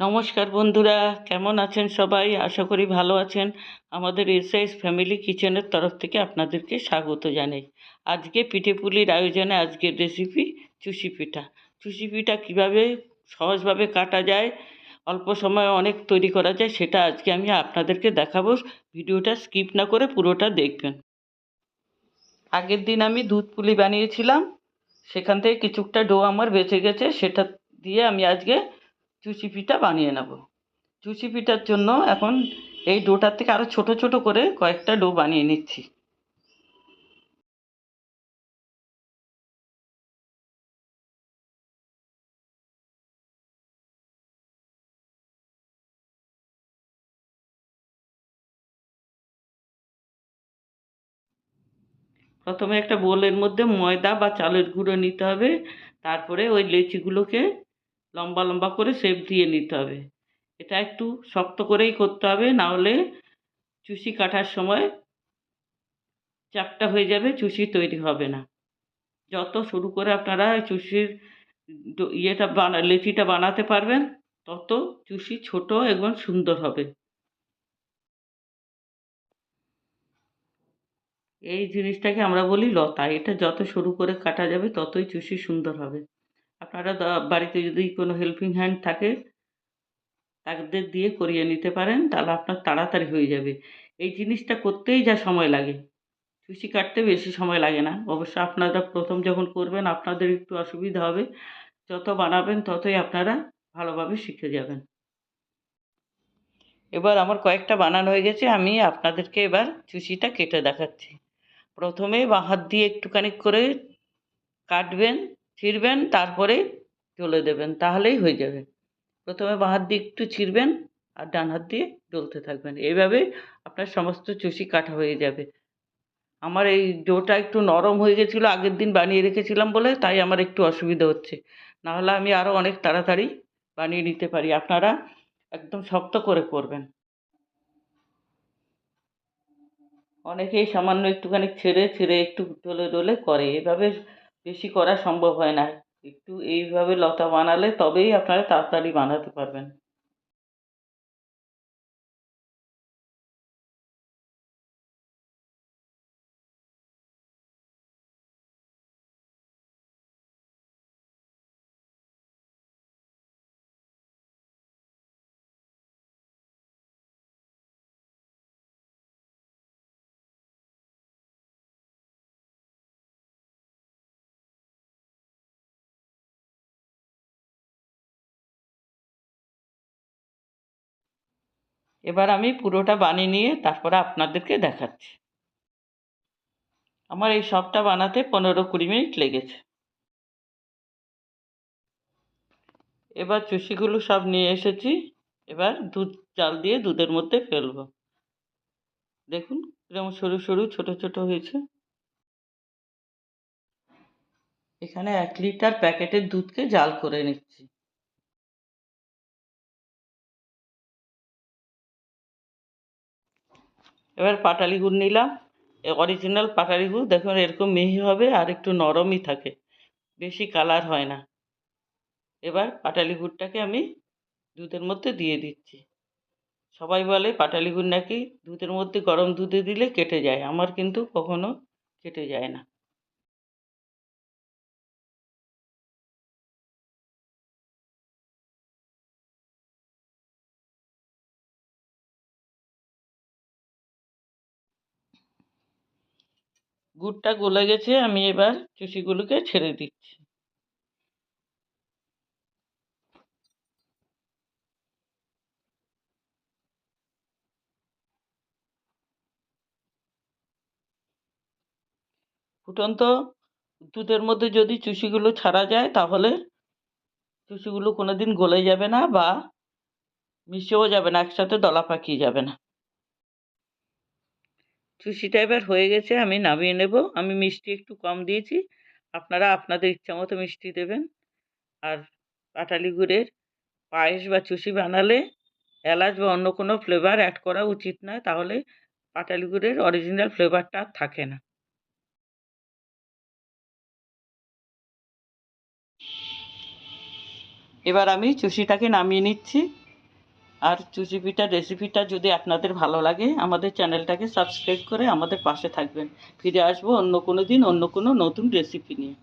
নমস্কার বন্ধুরা, কেমন আছেন সবাই? আশা করি ভালো আছেন। আমাদের এসআইস ফ্যামিলি কিচেনের তরফ থেকে আপনাদেরকে স্বাগত জানাই। আজকে পিঠেপুলির আয়োজনে আজকের রেসিপি চুষি পিঠা। চুষি পিঠা কীভাবে সহজভাবে কাটা যায়, অল্প সময়ে অনেক তৈরি করা যায়, সেটা আজকে আমি আপনাদেরকে দেখাবো। ভিডিওটা স্কিপ না করে পুরোটা দেখবেন। আগের দিন আমি দুধ পুলি বানিয়েছিলাম, সেখান থেকে কিছুটা ডো আমার বেঁচে গেছে, সেটা দিয়ে আমি আজকে চুষি পিঠা বানিয়ে নেব। চুষি পিঠার জন্য এখন এই ডোটার থেকে আরও ছোট ছোট করে কয়েকটা ডো বানিয়ে নিচ্ছি। প্রথমে একটা বোলের মধ্যে ময়দা বা চালের গুঁড়ো নিতে হবে। তারপরে ওই লেচিগুলোকে লম্বা লম্বা করে শেপ দিয়ে নিতে হবে। এটা একটু শক্ত করেই করতে হবে নাহলে চুষি কাটার সময় চাপটা হয়ে যাবে, চুষি তৈরি হবে না। যত শুরু করে আপনারা চুষির ইয়েটা বানা, লেচিটা বানাতে পারবেন, তত চুষি ছোট এবং সুন্দর হবে। এই জিনিসটাকে আমরা বলি লতা। এটা যত সরু করে কাটা যাবে, ততই চুষি সুন্দর হবে। আপনারা বাড়িতে যদি কোনো হেল্পিং হ্যান্ড থাকে, তাদের দিয়ে করিয়ে নিতে পারেন, তাহলে আপনার তাড়াতাড়ি হয়ে যাবে। এই জিনিসটা করতেই যা সময় লাগে। চুষি কাটতে বেশি সময় লাগে না। অবশ্য আপনারা প্রথম যখন করবেন, আপনাদের একটু অসুবিধা হবে। যত বানাবেন ততই আপনারা ভালোভাবে শিখে যাবেন। এবার আমার কয়েকটা বানানো হয়ে গেছে, আমি আপনাদেরকে এবার চুষিটা কেটে দেখাচ্ছি। প্রথমে বাঁ হাত দিয়ে একটুখানি করে কাটবেন। ছিঁড়বেন, তারপরে চলে দেবেন, তাহলেই হয়ে যাবে। প্রথমে বাঁ হাত দিয়ে একটু ছিঁড়বেন আর ডান হাত দিয়ে ডলতে থাকবেন। এইভাবে আপনার সমস্ত চুষি কাটা হয়ে যাবে। আমার এই ডোটা একটু নরম হয়ে গেছিল, আগের দিন বানিয়ে রেখেছিলাম বলে, তাই আমার একটু অসুবিধা হচ্ছে। নাহলে আমি আরও অনেক তাড়াতাড়ি বানিয়ে নিতে পারি। আপনারা একদম শক্ত করে করবেন। অনেকেই সামান্য একটুখানি ছেড়ে ছেড়ে একটু ডলে ডলে করে। এভাবে বেশি করা সম্ভব হয় না। একটু এইভাবে লতা বানালে তবেই আপনারা তাড়াতাড়ি বানাতে পারবেন। এবার আমি পুরোটা বানিয়ে নিয়ে তারপরে আপনাদেরকে দেখাচ্ছি। আমার এই সবটা বানাতে পনেরো কুড়ি মিনিট লেগেছে। এবার চুষিগুলো সব নিয়ে এসেছি। এবার দুধ চাল দিয়ে দুধের মধ্যে ফেলব। দেখুন কীরকম সরু সরু, ছোট ছোট হয়েছে। এখানে এক লিটার প্যাকেটের দুধকে জাল করে নিচ্ছি। এবার পাটালি গুড় নিলাম। অরিজিনাল পাটালি গুড়, দেখুন এরকম মিহি হবে আর একটু নরমই থাকে, বেশি কালার হয় না। এবার পাটালি গুড়টাকে আমি দুধের মধ্যে দিয়ে দিচ্ছি। সবাই বলে পাটালি গুড় নাকি দুধের মধ্যে গরম দুধে দিলে কেটে যায়, আমার কিন্তু কখনো কেটে যায় না। গুড়টা গলে গেছে, আমি এবার চুষিগুলোকে ছেড়ে দিচ্ছি। ফুটন্ত দুধের মধ্যে যদি চুষিগুলো ছাড়া যায়, তাহলে চুষিগুলো কোনো দিন গলে যাবে না বা মিশেও যাবে না, একসাথে দলা পাকিয়ে যাবে না। চুষিটা এবার হয়ে গেছে, আমি নামিয়ে নেব। আমি মিষ্টি একটু কম দিয়েছি। আপনারা আপনাদের ইচ্ছা মতো মিষ্টি দেবেন। আর পাটালি গুড়ের পায়েস বা চুষি বানালে এলাচ বা অন্য কোনো ফ্লেভার অ্যাড করা উচিত নয় তাহলে পাটালি গুড়ের অরিজিনাল ফ্লেভারটা আর থাকে না। এবার আমি চুষিটাকে নামিয়ে নিচ্ছি। আর চুচি পিঠা রেসিপিটা যদি আপনাদের ভালো লাগে, আমাদের চ্যানেলটাকে সাবস্ক্রাইব করে আমাদের পাশে থাকবেন। ফিরে আসব অন্য কোনো দিন, অন্য কোনো নতুন রেসিপি নিয়ে।